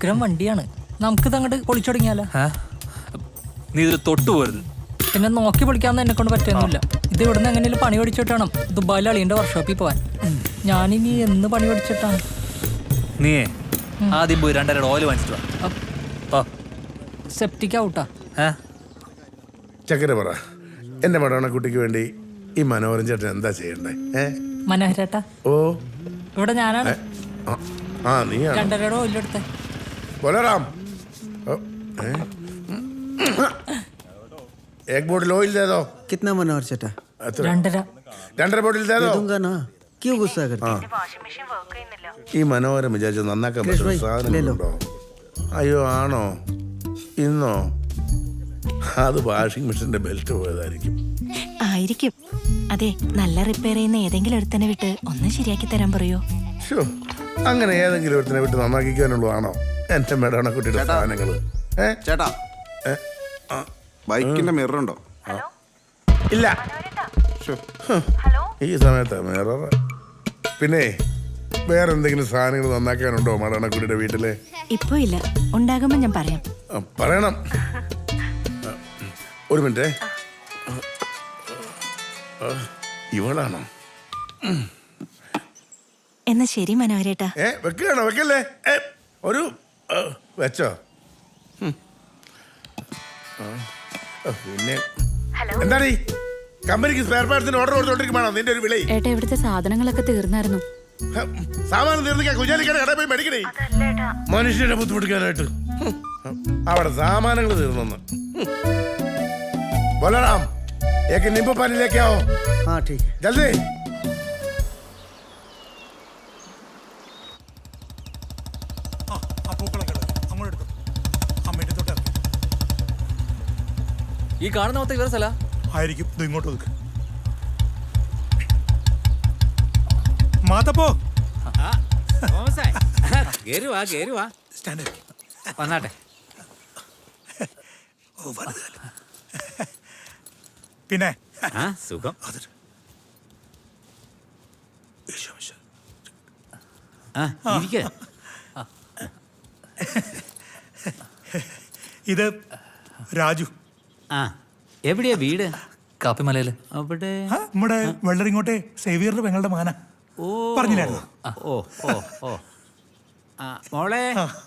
ഉഗ്രം വണ്ടിയാണ്. നമുക്ക് അങ്ങോട്ട് പൊളിച്ചു തുടങ്ങിയാലോ നീ ഇതിൽ തൊട്ടു പോരുത്. പിന്നെ നോക്കി പൊളിക്കാന്ന് എന്നെ കൊണ്ട് പറ്റുന്നില്ല ഇത് ഇവിടുന്ന് എങ്ങനെയും പണി പഠിച്ചിട്ട് വേണം. ദുബായിൽ അളിയന്റെ വർക്ക്ഷോപ്പിൽ പോവാൻ. ഞാനിനി എന്ന് പണി പഠിച്ചിട്ടാണ്? നീ ആദ്യം പോയി രണ്ടരയുടെ ഓയിൽ വാങ്ങിച്ചിട്ട് സെപ്റ്റിക് ഔട്ടാ. ചക്കര പറ. എന്റെ മടവണക്കുട്ടിക്ക് വേണ്ടി ഈ മനോഹരൻ ചേട്ടൻ എന്താ ചെയ്യണ്ടേ? മനോഹരട്ടാ ഓ. ഇവിടെ ഞാനാണ്. ആ, നീയാണ്. രണ്ടരയുടെ ഓയിലെടുത്തേ. ബോലറാം ഓ, ഏ? एक बोतल ऑयल दे दो कितना मनोहर चटा എത്ര? രണ്ടര രണ്ടര ബോട്ടിൽ ദേ ദോ दूंगा ना क्यों गुस्सा करते ഈ മനോഹരം വിചാരിച്ചു നന്നാക്കാൻ കൃഷ്ണ പറ്റുന്ന ഭായ്, സാധനങ്ങളുണ്ടോ അയ്യോ ആണോ ഇന്നോ അത് വാഷിംഗ് മെഷീന്റെ ബെൽറ്റ് പോയതായിരിക്കും ആയിരിക്കും അതെ നല്ല റിപ്പയർ ചെയ്യുന്ന ഏതെങ്കിലും ഒരുത്തനെ വിട്ട് ഒന്ന് ശരിയാക്കി തരാൻ പറയോ ശ്ശോ, അങ്ങനെ ഏതെങ്കിലും ഒരുത്തിനെ വിട്ട് നന്നാക്കിക്കാനുള്ളതാണോ എന്റെ മേടണക്കുട്ടിയുടെ സാധനങ്ങൾ. ഏ? ചേട്ടാ. ഏ? ആ, ബൈക്കിന്റെ മിറർ ഉണ്ടോ ഇല്ല. ഈ സമയത്ത് മിറർ പിന്നെ വേറെ എന്തെങ്കിലും സാധനങ്ങൾ നന്നാക്കാനുണ്ടോ മടണക്കുട്ടിയുടെ വീട്ടിൽ? ഇപ്പൊ ഇല്ല. ഉണ്ടാകുമ്പോ ഞാൻ പറയാം. ആ, പറയണം. ആ, ഒരു മിനിറ്റ്. ഇവളാണോ? എന്നാ ശരി മനോഹരേട്ടാ ഏ വെക്കുകയാണോ? വെക്കല്ലേ? ഏ ഒരു വെച്ചോ ഉം. ആ, ആ, പിന്നെ എന്താണ് ഈ കമ്പനിക്ക് സ്പെയർ പാർട്സിന് ഓർഡർ കൊടുത്തോണ്ടിരിക്കുവാണോ നിന്റെ ഒരു വിളി ഏട്ടാ ഇവിടുത്തെ സാധനങ്ങളൊക്കെ തീർന്നായിരുന്നു ഹ, സാമാനം തീർന്നിക്കാൻ കുഞ്ഞാലിക്കട കടയിൽ പോയി മേടിക്കണേ മനുഷ്യനെ ബുദ്ധിമുട്ടിക്കാനായിട്ട് ഹും. അവിടെ സാമാനങ്ങൾ തീർന്നെന്ന് ബോലറാം ഏക്ക് നിമ്പ പാനിലേക്കാവോ हाँ ठीक है ജൽദി ഈ കാണുന്ന മൊത്തം ഇവരെ സ്ഥല ആയിരിക്കും. ഇത് ഇങ്ങോട്ട് ഒതുക്ക് മാതപ്പോ കേരുവാ കേരുവാ സ്റ്റാൻഡ് വന്നാട്ടെ. ഓ പിന്നെ? ആ സുഖം. അതൊരു. ആ ഇത് രാജു. ആ എവിടെയാ വീട്? കാപ്പിമലയിൽ. അവിടെ? നമ്മുടെ വെള്ളരിങ്ങോട്ടെ സേവിയറിന്റെ പെങ്ങളുടെ മാന. ഓ. പറഞ്ഞില്ലായിരുന്നു? ഓ ഓ ഓ. ആ മോളെ. ആ.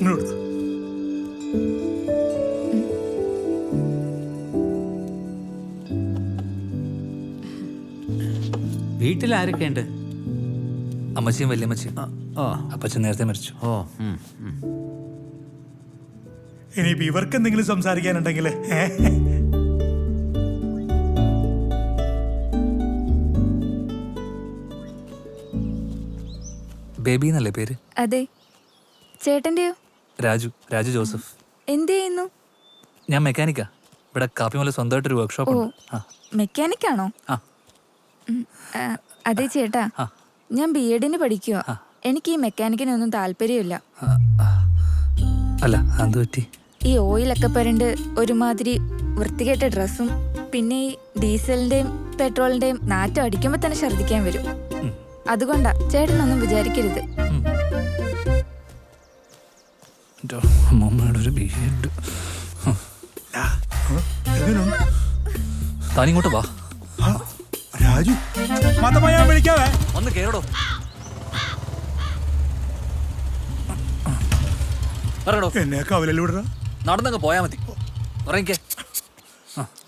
ഇങ്ങോട്ട്. വീട്ടിൽ ആരൊക്കെയുണ്ട് അമ്മച്ചിയും വല്യമ്മച്ചിയും. ഓ അപ്പച്ചൻ നേരത്തെ മരിച്ചു. ഓ. ഇനിയിപ്പോ ഇവർക്ക് എന്തെങ്കിലും സംസാരിക്കാനുണ്ടെങ്കിൽ ബേബി എന്നല്ലേ പേര്? അതെ. ചേട്ടന്റെയോ? രാജു രാജു ജോസഫ്. എന്ത് ചെയ്യുന്നു? ഞാൻ മെക്കാനിക്കാ. ഇവിടെ കാപ്പിമല സ്വന്തമായിട്ടൊരു വർക്ക്ഷോപ്പ് ഉണ്ട്. ആ. മെക്കാനിക് ആണോ ആ, അതെ ചേട്ടാ. ഞാൻ ബി എഡിന് പഠിക്കുക എനിക്ക് ഈ മെക്കാനിക്കിനൊന്നും താല്പര്യമില്ല. അല്ല അത് പറ്റി. ഈ ഓയിലൊക്കെ പരണ്ട് ഒരുമാതിരി വൃത്തികെട്ട ഡ്രസ്സും പിന്നെ ഈ ഡീസലിന്റെയും പെട്രോളിന്റെയും നാറ്റം അടിക്കുമ്പോ തന്നെ ഛർദിക്കാൻ വരും. അതുകൊണ്ടാ ചേട്ടനൊന്നും വിചാരിക്കരുത്. താനിങ്ങോട്ട് വാ. രാജു ഞാൻ വിളിക്കാവേ. ഒന്ന് കേറടോ. പറയടോ. എന്നെ വിടറ നടന്നങ്ങ് പോയാ മതി. ഇറങ്ങിക്കേ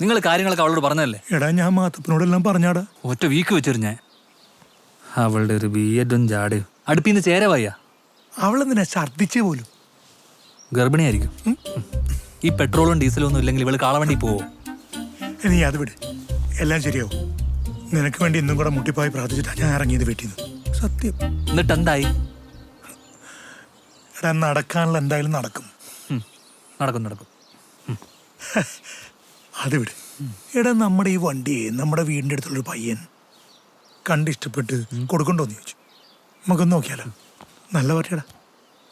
നിങ്ങൾ കാര്യങ്ങളൊക്കെ അവളോട് പറഞ്ഞല്ലേ എടാ ഞാൻ മാത്തപ്പനോടെല്ലാം പറഞ്ഞാടാ. ഒറ്റ വീക്ക് വെച്ചിരുന്നേ അവളുടെ ഒരു ബി എഡും അടുപ്പിൽ നിന്ന് ചേരവായ അവളെന്തിനാ ഛർദ്ദിച്ചേ പോലും? ഗർഭിണിയായിരിക്കും. ഈ പെട്രോളും ഡീസലും ഒന്നും ഇല്ലെങ്കിൽ ഇവൾ കാളവണ്ടി പോവോ? നീ അത് വിട്. എല്ലാം ശരിയാവും. നിനക്ക് വേണ്ടി ഇന്നും കൂടെ മുട്ടിപ്പായി പ്രാർത്ഥിച്ചിട്ടാ ഞാൻ ഇറങ്ങിയത് വീട്ടിൽ നിന്ന്. സത്യം. എന്നിട്ട് എന്തായി എടാ നടക്കാനുള്ള എന്തായാലും നടക്കും. ഉം, നടക്കും നടക്കും. അത് വിട്. എടാ നമ്മുടെ ഈ വണ്ടിയെ നമ്മുടെ വീടിന്റെ അടുത്തുള്ളൊരു പയ്യൻ കണ്ടിഷ്ടപ്പെട്ട് കൊടുക്കണ്ടോന്ന് ചോദിച്ചു. നമുക്കൊന്ന് നോക്കിയാലോ? നല്ല പറ്റിയടാ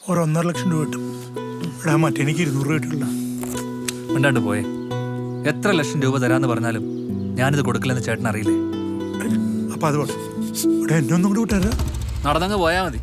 ഒരു ഒന്നര ലക്ഷം രൂപ കിട്ടും. എടാ മറ്റെനിക്ക് ഇരുന്നൂറ് രൂപ കിട്ടില്ല. മിണ്ടാണ്ട് പോയേ. എത്ര ലക്ഷം രൂപ തരാന്ന് പറഞ്ഞാലും ഞാനിത് കൊടുക്കില്ലെന്ന് ചേട്ടൻ അറിയില്ലേ അപ്പൊ അതുപോലെ എന്നെ ഒന്നും കൂടി വിട്ടാരാ. നടന്നങ്ങ് പോയാ മതി.